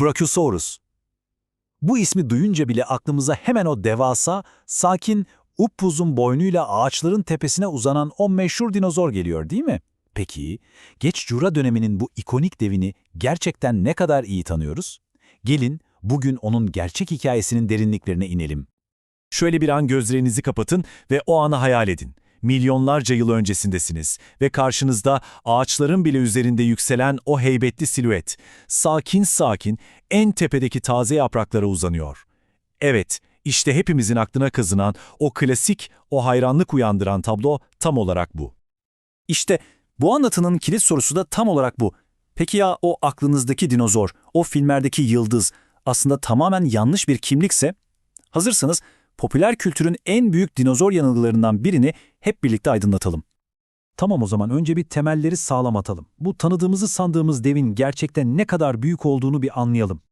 Brachiosaurus. Bu ismi duyunca bile aklımıza hemen o devasa, sakin, upuzun boynuyla ağaçların tepesine uzanan o meşhur dinozor geliyor değil mi? Peki, geç Jura döneminin bu ikonik devini gerçekten ne kadar iyi tanıyoruz? Gelin bugün onun gerçek hikayesinin derinliklerine inelim. Şöyle bir an gözlerinizi kapatın ve o anı hayal edin. Milyonlarca yıl öncesindesiniz ve karşınızda ağaçların bile üzerinde yükselen o heybetli silüet, sakin sakin en tepedeki taze yapraklara uzanıyor. Evet, işte hepimizin aklına kazınan o klasik, o hayranlık uyandıran tablo tam olarak bu. İşte bu anlatının kilit sorusu da tam olarak bu. Peki ya o aklınızdaki dinozor, o filmlerdeki yıldız aslında tamamen yanlış bir kimlikse? Hazırsanız popüler kültürün en büyük dinozor yanılgılarından birini hep birlikte aydınlatalım. Tamam o zaman önce bir temelleri sağlam atalım. Bu tanıdığımızı sandığımız devin gerçekten ne kadar büyük olduğunu bir anlayalım.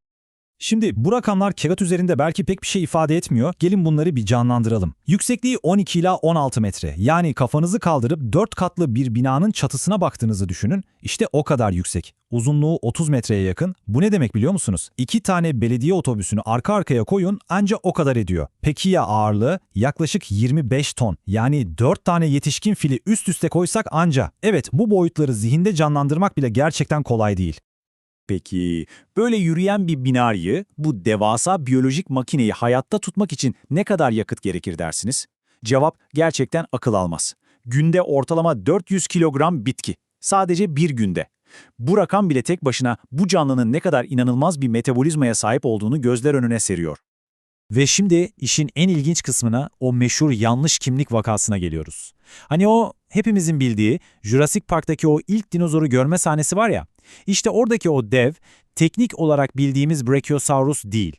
Şimdi bu rakamlar kağıt üzerinde belki pek bir şey ifade etmiyor. Gelin bunları bir canlandıralım. Yüksekliği 12 ila 16 metre. Yani kafanızı kaldırıp 4 katlı bir binanın çatısına baktığınızı düşünün. İşte o kadar yüksek. Uzunluğu 30 metreye yakın. Bu ne demek biliyor musunuz? İki tane belediye otobüsünü arka arkaya koyun anca o kadar ediyor. Peki ya ağırlığı? Yaklaşık 25 ton. Yani 4 tane yetişkin fili üst üste koysak anca. Evet bu boyutları zihinde canlandırmak bile gerçekten kolay değil. Peki, böyle yürüyen bir binayı, bu devasa biyolojik makineyi hayatta tutmak için ne kadar yakıt gerekir dersiniz? Cevap gerçekten akıl almaz. Günde ortalama 400 kilogram bitki. Sadece bir günde. Bu rakam bile tek başına bu canlının ne kadar inanılmaz bir metabolizmaya sahip olduğunu gözler önüne seriyor. Ve şimdi işin en ilginç kısmına o meşhur yanlış kimlik vakasına geliyoruz. Hani o hepimizin bildiği Jurassic Park'taki o ilk dinozoru görme sahnesi var ya, işte oradaki o dev teknik olarak bildiğimiz Brachiosaurus değil.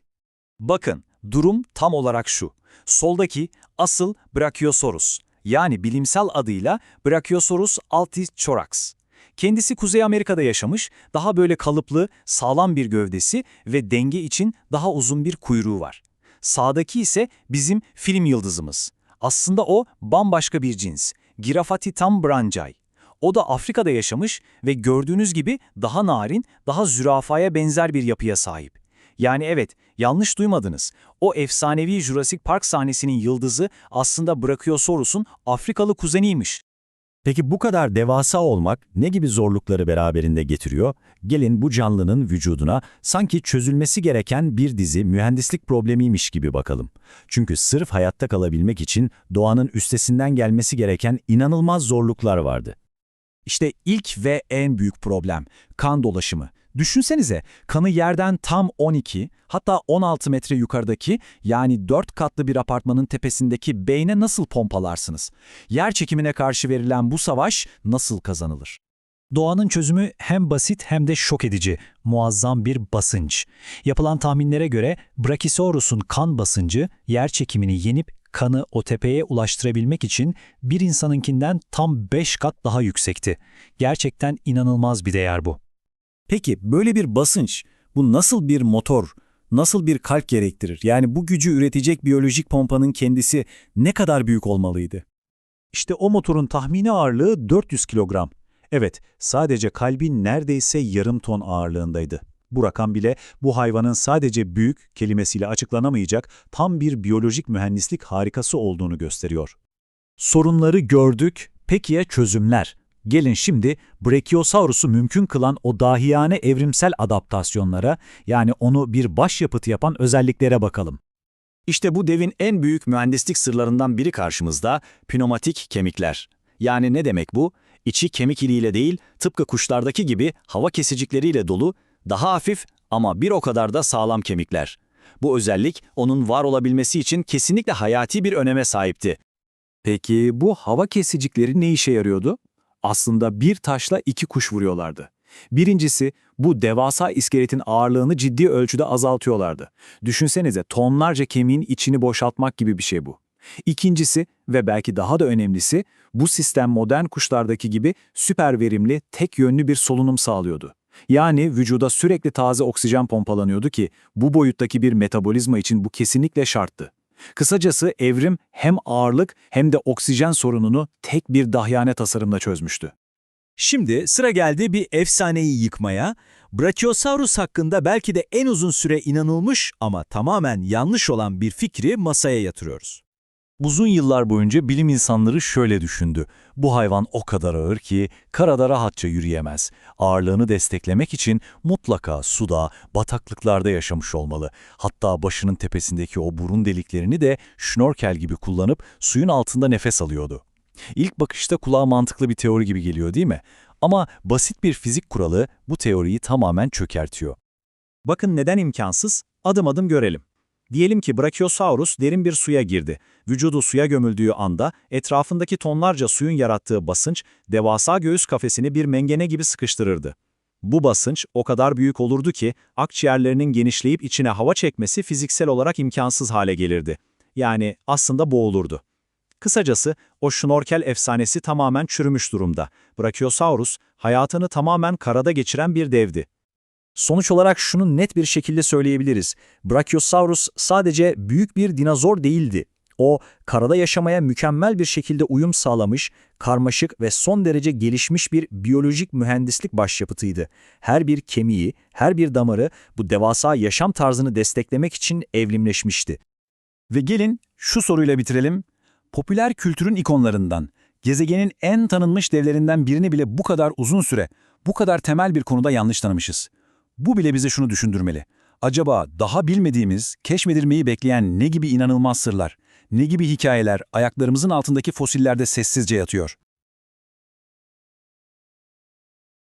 Bakın, durum tam olarak şu. Soldaki asıl Brachiosaurus, yani bilimsel adıyla Brachiosaurus altichorax. Kendisi Kuzey Amerika'da yaşamış, daha böyle kalıplı, sağlam bir gövdesi ve denge için daha uzun bir kuyruğu var. Sağdaki ise bizim film yıldızımız. Aslında o bambaşka bir cins. Girafatitam branchai. O da Afrika'da yaşamış ve gördüğünüz gibi daha narin, daha zürafaya benzer bir yapıya sahip. Yani evet, yanlış duymadınız. O efsanevi Jurassic Park sahnesinin yıldızı aslında Brachiosaurus'un Afrikalı kuzeniymiş. Peki bu kadar devasa olmak ne gibi zorlukları beraberinde getiriyor? Gelin bu canlının vücuduna sanki çözülmesi gereken bir dizi mühendislik problemiymiş gibi bakalım. Çünkü sırf hayatta kalabilmek için doğanın üstesinden gelmesi gereken inanılmaz zorluklar vardı. İşte ilk ve en büyük problem kan dolaşımı. Düşünsenize kanı yerden tam 12 hatta 16 metre yukarıdaki yani 4 katlı bir apartmanın tepesindeki beyne nasıl pompalarsınız? Yer çekimine karşı verilen bu savaş nasıl kazanılır? Doğanın çözümü hem basit hem de şok edici, muazzam bir basınç. Yapılan tahminlere göre Brachiosaurus'un kan basıncı yer çekimini yenip kanı o tepeye ulaştırabilmek için bir insanınkinden tam 5 kat daha yüksekti. Gerçekten inanılmaz bir değer bu. Peki böyle bir basınç, bu nasıl bir motor, nasıl bir kalp gerektirir? Yani bu gücü üretecek biyolojik pompanın kendisi ne kadar büyük olmalıydı? İşte o motorun tahmini ağırlığı 400 kilogram. Evet, sadece kalbin neredeyse yarım ton ağırlığındaydı. Bu rakam bile bu hayvanın sadece büyük kelimesiyle açıklanamayacak tam bir biyolojik mühendislik harikası olduğunu gösteriyor. Sorunları gördük, peki ya çözümler? Gelin şimdi Brachiosaurus'u mümkün kılan o dahiyane evrimsel adaptasyonlara, yani onu bir başyapıt yapan özelliklere bakalım. İşte bu devin en büyük mühendislik sırlarından biri karşımızda, pneumatik kemikler. Yani ne demek bu? İçi kemik iliğiyle değil, tıpkı kuşlardaki gibi hava kesicikleriyle dolu, daha hafif ama bir o kadar da sağlam kemikler. Bu özellik onun var olabilmesi için kesinlikle hayati bir öneme sahipti. Peki bu hava kesicikleri ne işe yarıyordu? Aslında bir taşla iki kuş vuruyorlardı. Birincisi bu devasa iskeletin ağırlığını ciddi ölçüde azaltıyorlardı. Düşünsenize tonlarca kemiğin içini boşaltmak gibi bir şey bu. İkincisi ve belki daha da önemlisi bu sistem modern kuşlardaki gibi süper verimli, tek yönlü bir solunum sağlıyordu. Yani vücuda sürekli taze oksijen pompalanıyordu ki bu boyuttaki bir metabolizma için bu kesinlikle şarttı. Kısacası evrim hem ağırlık hem de oksijen sorununu tek bir dahyane tasarımla çözmüştü. Şimdi sıra geldi bir efsaneyi yıkmaya. Brachiosaurus hakkında belki de en uzun süre inanılmış ama tamamen yanlış olan bir fikri masaya yatırıyoruz. Uzun yıllar boyunca bilim insanları şöyle düşündü. Bu hayvan o kadar ağır ki karada rahatça yürüyemez. Ağırlığını desteklemek için mutlaka suda, bataklıklarda yaşamış olmalı. Hatta başının tepesindeki o burun deliklerini de şnorkel gibi kullanıp suyun altında nefes alıyordu. İlk bakışta kulağa mantıklı bir teori gibi geliyor değil mi? Ama basit bir fizik kuralı bu teoriyi tamamen çökertiyor. Bakın neden imkansız? Adım adım görelim. Diyelim ki Brachiosaurus derin bir suya girdi. Vücudu suya gömüldüğü anda etrafındaki tonlarca suyun yarattığı basınç devasa göğüs kafesini bir mengene gibi sıkıştırırdı. Bu basınç o kadar büyük olurdu ki akciğerlerinin genişleyip içine hava çekmesi fiziksel olarak imkansız hale gelirdi. Yani aslında boğulurdu. Kısacası o şnorkel efsanesi tamamen çürümüş durumda. Brachiosaurus hayatını tamamen karada geçiren bir devdi. Sonuç olarak şunu net bir şekilde söyleyebiliriz. Brachiosaurus sadece büyük bir dinozor değildi. O, karada yaşamaya mükemmel bir şekilde uyum sağlamış, karmaşık ve son derece gelişmiş bir biyolojik mühendislik başyapıtıydı. Her bir kemiği, her bir damarı bu devasa yaşam tarzını desteklemek için evrimleşmişti. Ve gelin şu soruyla bitirelim. Popüler kültürün ikonlarından, gezegenin en tanınmış devlerinden birini bile bu kadar uzun süre, bu kadar temel bir konuda yanlış tanımışız. Bu bile bize şunu düşündürmeli. Acaba daha bilmediğimiz, keşfedilmeyi bekleyen ne gibi inanılmaz sırlar, ne gibi hikayeler ayaklarımızın altındaki fosillerde sessizce yatıyor?